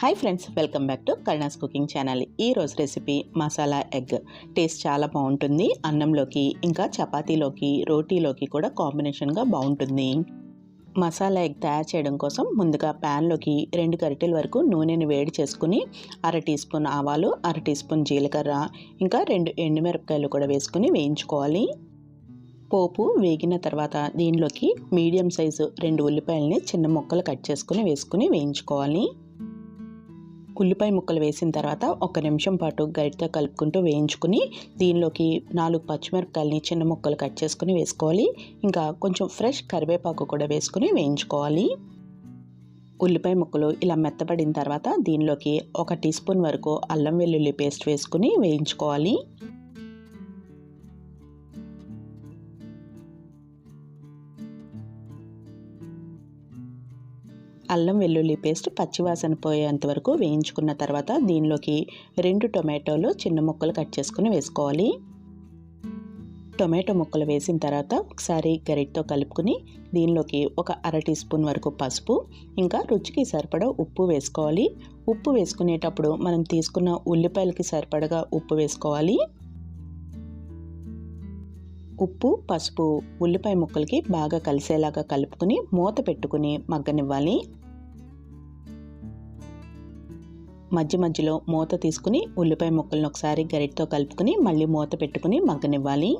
Hi friends welcome back to Karuna's cooking channel ఈ రోజు recipe masala egg taste చాలా బాగుంటుంది. అన్నంలోకి ఇంకా చపాతీలోకి రోటీలోకి కూడా కాంబినేషన్గా బాగుంటుంది. మసాలా ఎగ్ తయారు చేయడం కోసం ముందుగా ప్యాన్లోకి రెండు గరిటెల వరకు నూనెని వేడి చేసుకుని అర టీ స్పూన్ ఆవాలు అర టీ స్పూన్ జీలకర్ర ఇంకా రెండు ఎండుమిరపకాయలు కూడా వేసుకుని వేయించుకోవాలి. పోపు వేగిన తర్వాత దీనిలోకి మీడియం సైజు రెండు ఉల్లిపాయలని చిన్న ముక్కలు కట్ చేసుకుని వేసుకుని వేయించుకోవాలి. ఉల్లిపాయ ముక్కలు వేసిన తర్వాత ఒక నిమిషం పాటు గరిటతో కలుపుకుంటూ వేయించుకుని దీనిలోకి నాలుగు పచ్చిమిరపకాయలని చిన్న ముక్కలు కట్ చేసుకుని వేసుకోవాలి. ఇంకా కొంచెం ఫ్రెష్ కరివేపాకు కూడా వేసుకుని వేయించుకోవాలి. ఉల్లిపాయ ముక్కలు ఇలా మెత్తపడిన తర్వాత దీనిలోకి ఒక టీ స్పూన్ వరకు అల్లం వెల్లుల్లి పేస్ట్ వేసుకుని వేయించుకోవాలి. అల్లం వెల్లుల్లి పేస్ట్ పచ్చివాసన పోయేంత వరకు వేయించుకున్న తర్వాత దీనిలోకి రెండు టొమాటోలు చిన్న ముక్కలు కట్ చేసుకుని వేసుకోవాలి. టొమాటో ముక్కలు వేసిన తర్వాత ఒకసారి గరిటతో కలుపుకుని దీనిలోకి ఒక అర టీ స్పూన్ వరకు పసుపు ఇంకా రుచికి సరిపడా ఉప్పు వేసుకోవాలి. ఉప్పు వేసుకునేటప్పుడు మనం తీసుకున్న ఉల్లిపాయలకి సరిపడగా ఉప్పు వేసుకోవాలి. ఉప్పు పసుపు ఉల్లిపాయ ముక్కలకి బాగా కలిసేలాగా కలుపుకుని మూత పెట్టుకుని మగ్గనివ్వాలి. మధ్య మధ్యలో మూత తీసుకుని ఉల్లిపాయ ముక్కలను ఒకసారి గరిటతో కలుపుకుని మళ్ళీ మూత పెట్టుకుని మగ్గనివ్వాలి.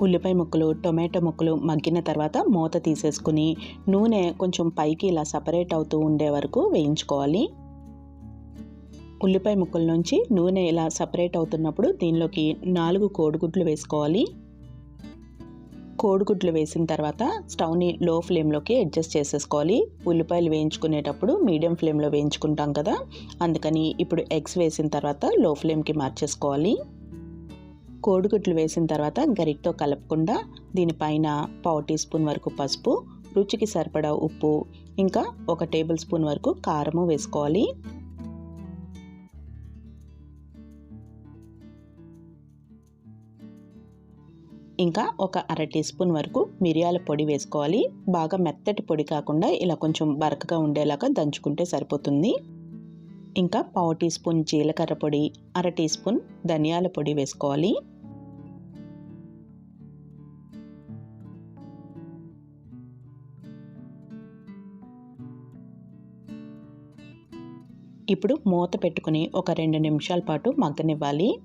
ఉల్లిపాయ ముక్కలు టొమాటో ముక్కలు మగ్గిన తర్వాత మూత తీసేసుకుని నూనె కొంచెం పైకి ఇలా సపరేట్ అవుతూ ఉండే వరకు వేయించుకోవాలి. ఉల్లిపాయ ముక్కల నుంచి నూనె ఇలా సపరేట్ అవుతున్నప్పుడు దీనిలోకి నాలుగు కోడిగుడ్లు వేసుకోవాలి. కోడిగుడ్లు వేసిన తర్వాత స్టవ్ని లో ఫ్లేమ్లోకి అడ్జస్ట్ చేసేసుకోవాలి. ఉల్లిపాయలు వేయించుకునేటప్పుడు మీడియం ఫ్లేమ్లో వేయించుకుంటాం కదా. అందుకని ఇప్పుడు ఎగ్స్ వేసిన తర్వాత లో ఫ్లేమ్కి మార్చేసుకోవాలి. కోడిగుడ్లు వేసిన తర్వాత గరిటతో కలపకుండా దీనిపైన పావు టీ స్పూన్ వరకు పసుపు రుచికి సరిపడా ఉప్పు ఇంకా ఒక టేబుల్ స్పూన్ వరకు కారము వేసుకోవాలి. ఇంకా ఒక అర టీ స్పూన్ వరకు మిరియాల పొడి వేసుకోవాలి. బాగా మెత్తటి పొడి కాకుండా ఇలా కొంచెం బరకగా ఉండేలాగా దంచుకుంటే సరిపోతుంది. ఇంకా పావు టీ స్పూన్ జీలకర్ర పొడి అర టీ స్పూన్ ధనియాల పొడి వేసుకోవాలి. ఇప్పుడు మూత పెట్టుకుని ఒక రెండు నిమిషాల పాటు మగ్గనివ్వాలి.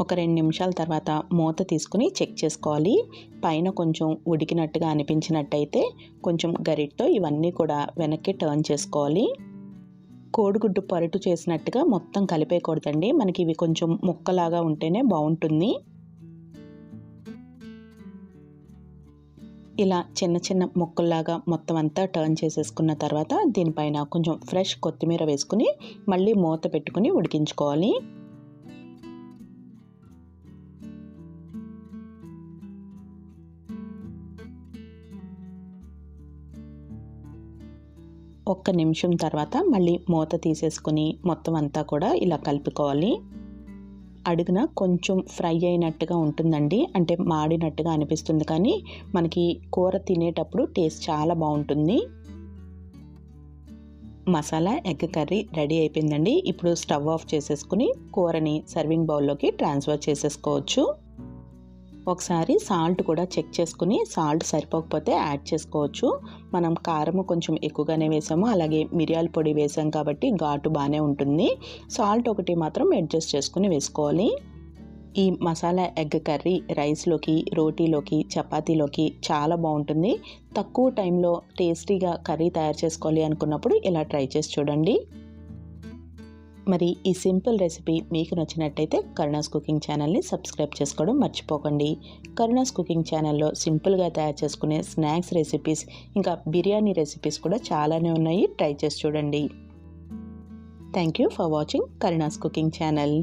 ఒక రెండు నిమిషాల తర్వాత మూత తీసుకుని చెక్ చేసుకోవాలి. పైన కొంచెం ఉడికినట్టుగా అనిపించినట్టయితే కొంచెం గరిటతో ఇవన్నీ కూడా వెనక్కి టర్న్ చేసుకోవాలి. కోడిగుడ్డు పరుటు చేసినట్టుగా మొత్తం కలిపేయకూడదండి. మనకి ఇవి కొంచెం ముక్కలాగా ఉంటేనే బాగుంటుంది. ఇలా చిన్న చిన్న ముక్కల్లాగా మొత్తం అంతా టర్న్ చేసేసుకున్న తర్వాత దీనిపైన కొంచెం ఫ్రెష్ కొత్తిమీర వేసుకుని మళ్ళీ మూత పెట్టుకుని ఉడికించుకోవాలి. ఒక్క నిమిషం తర్వాత మళ్ళీ మూత తీసేసుకుని మొత్తం అంతా కూడా ఇలా కలుపుకోవాలి. అడుగున కొంచెం ఫ్రై అయినట్టుగా ఉంటుందండి. అంటే మాడినట్టుగా అనిపిస్తుంది కానీ మనకి కూర తినేటప్పుడు టేస్ట్ చాలా బాగుంటుంది. మసాలా ఎగ్ కర్రీ రెడీ అయిపోయిందండి. ఇప్పుడు స్టవ్ ఆఫ్ చేసేసుకుని కూరని సర్వింగ్ బౌల్లోకి ట్రాన్స్ఫర్ చేసేసుకోవచ్చు. ఒకసారి సాల్ట్ కూడా చెక్ చేసుకుని సాల్ట్ సరిపోకపోతే యాడ్ చేసుకోవచ్చు. మనం కారం కొంచెం ఎక్కువగానే వేసాము. అలాగే మిరియాల పొడి వేసాం కాబట్టి ఘాటు బాగానే ఉంటుంది. సాల్ట్ ఒకటి మాత్రం అడ్జస్ట్ చేసుకుని వేసుకోవాలి. ఈ మసాలా ఎగ్ కర్రీ రైస్లోకి రోటీలోకి చపాతీలోకి చాలా బాగుంటుంది. తక్కువ టైంలో టేస్టీగా కర్రీ తయారు చేసుకోవాలి అనుకున్నప్పుడు ఇలా ట్రై చేసి చూడండి. మరి ఈ సింపుల్ రెసిపీ మీకు నచ్చినట్టయితే కరుణాస్ కుకింగ్ ఛానల్ని సబ్స్క్రైబ్ చేసుకోవడం మర్చిపోకండి. కరుణాస్ కుకింగ్ ఛానల్లో సింపుల్గా తయారు చేసుకునే స్నాక్స్ రెసిపీస్ ఇంకా బిర్యానీ రెసిపీస్ కూడా చాలానే ఉన్నాయి. ట్రై చేసి చూడండి. Thank you for watching Karuna's cooking channel.